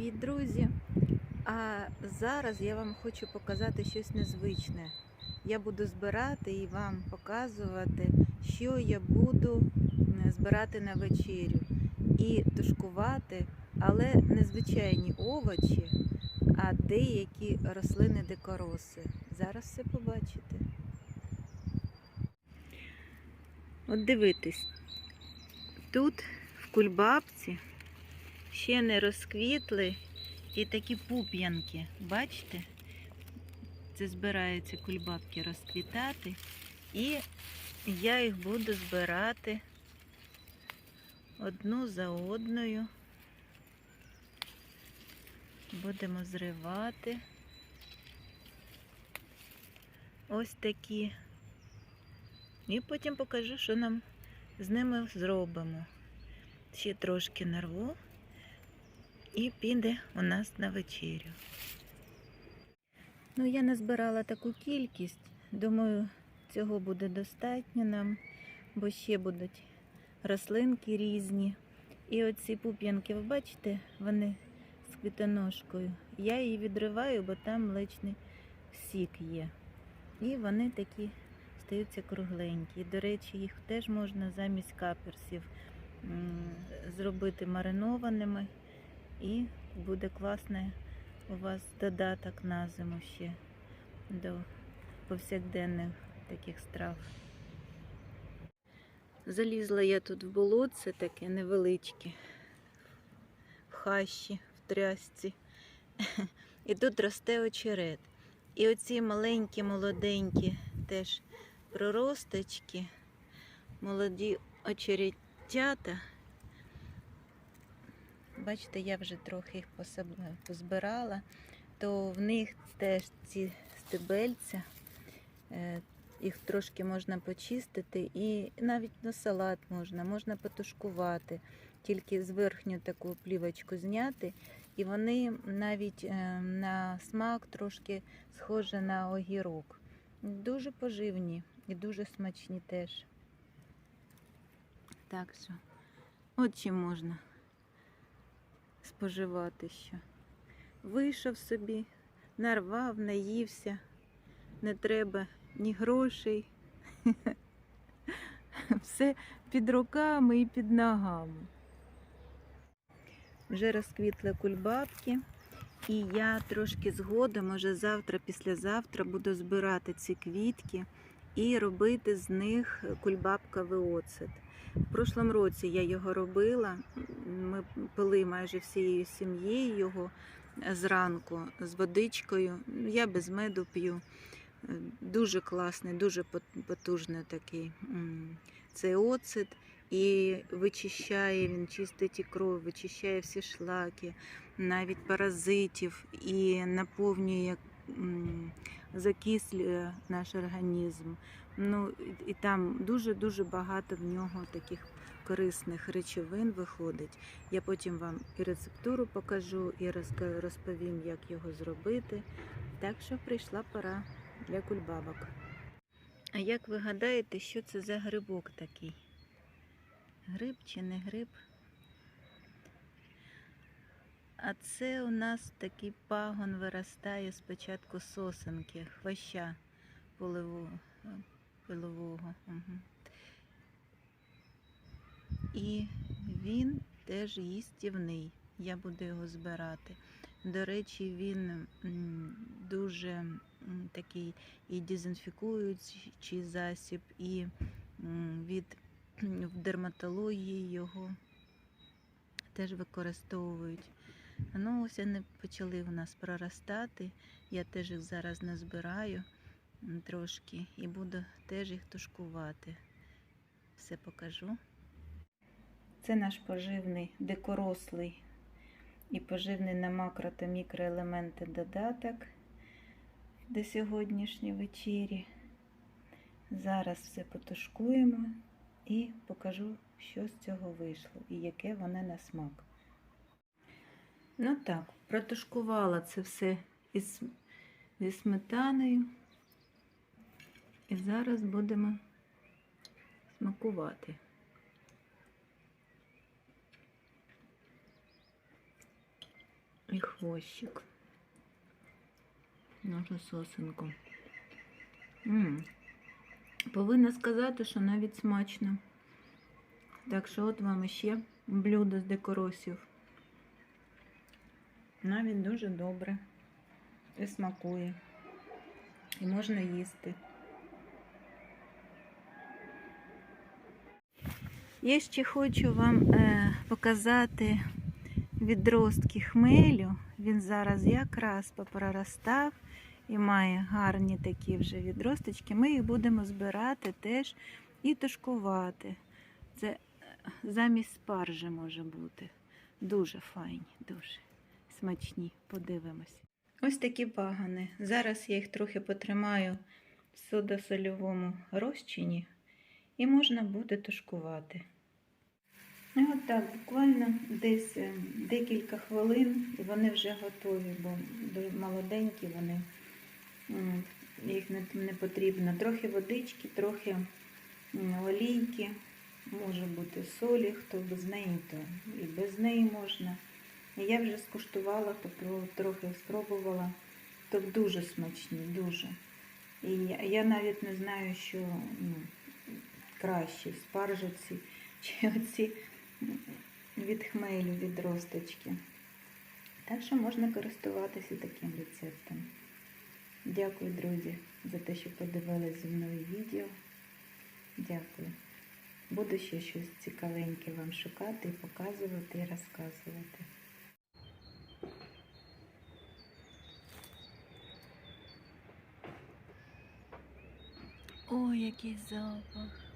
Привіт, друзі! А зараз я вам хочу показати щось незвичне. Я буду збирати і вам показувати, що я буду збирати на вечерю. І тушкувати, але не звичайні овочі, а деякі рослини дикороси. Зараз все побачите. От дивитесь, тут в кульбабці ще не розквітли і такі пуп'янки. Бачите? Це збираються кульбабки розквітати. І я їх буду збирати одну за одною. Будемо зривати. Ось такі. І потім покажу, що нам з ними зробимо. Ще трошки нарву і піде у нас на вечерю. Ну, я назбирала таку кількість. Думаю, цього буде достатньо нам, бо ще будуть рослинки різні. І оці пуп'янки, ви бачите, вони з квітоножкою. Я її відриваю, бо там млечний сік є. І вони такі стаються кругленькі. До речі, їх теж можна замість каперсів зробити маринованими. І буде класний у вас додаток на зиму ще до повсякденних таких страв. Залізла я тут в болотце таке невеличке, в хащі, в трясці. І тут росте очерет. І оці маленькі, молоденькі теж проросточки, молоді очеретята. Бачите, я вже трохи їх позбирала, то в них теж ці стебельця, е, їх трошки можна почистити і навіть на салат можна, можна потушкувати, тільки з верхню таку плівочку зняти, і вони навіть е, на смак трошки схожі на огірок. Дуже поживні і дуже смачні теж. Так що, от чим можна споживати що. Вийшов собі, нарвав, наївся, не треба ні грошей. Все під руками і під ногами. Вже розквітли кульбабки, і я трошки згодом, може завтра, післязавтра буду збирати ці квітки і робити з них кульбабковий оцет. В прошлому році я його робила. Ми пили майже всією сім'єю його зранку з водичкою. Я без меду п'ю. Дуже класний, дуже потужний такий цей оцет. І вичищає він, чистить і кров, вичищає всі шлаки, навіть паразитів і наповнює, закислює наш організм. Ну, і- і там дуже-дуже багато в нього таких корисних речовин виходить. Я потім вам і рецептуру покажу, і розповім, як його зробити. Так що прийшла пора для кульбабок. А як ви гадаєте, що це за грибок такий? Гриб чи не гриб? А це у нас такий пагон виростає спочатку сосенки, хвоща пилового. Угу. І він теж їстівний. Я буду його збирати. До речі, він дуже такий і дезінфікуючий засіб, і від дерматології його теж використовують. Ну, ось вони почали у нас проростати. Я теж їх зараз назбираю трошки і буду теж їх тушкувати. Все покажу. Це наш поживний дикорослий і поживний на макро та мікроелементи додаток до сьогоднішньої вечері. Зараз все потушкуємо і покажу, що з цього вийшло і яке воно на смак. Ну так, протушкувала це все із, зі сметаною. І зараз будемо смакувати. і хвощик. Нашу сосенку. м Повинна сказати, що навіть смачно. Так що от вам ще блюдо з декоросів. Навіть дуже добре. І смакує. І можна їсти. Я ще хочу вам е, показати відростки хмелю. Він зараз якраз попроростав і має гарні такі вже відросточки. Ми їх будемо збирати теж і тушкувати. Це е, замість спаржі може бути. Дуже файні, дуже смачні. Подивимось. Ось такі пагани. Зараз я їх трохи потримаю в содосольовому розчині і можна буде тушкувати. І от так, буквально десь е, декілька хвилин і вони вже готові, бо молоденькі вони, їх не потрібно. Трохи водички, трохи олійки, може бути солі, хто без неї, то і без неї можна. Я вже скуштувала, трохи спробувала, то дуже смачні, дуже. І я, навіть не знаю, що ну, краще спаржиці чи оці від хмелю, від росточки. Так що можна користуватися таким рецептом. Дякую, друзі, за те, що подивились зі мною відео. Дякую. Буду ще щось цікавеньке вам шукати, показувати і розказувати. Oi, aqui Esopo.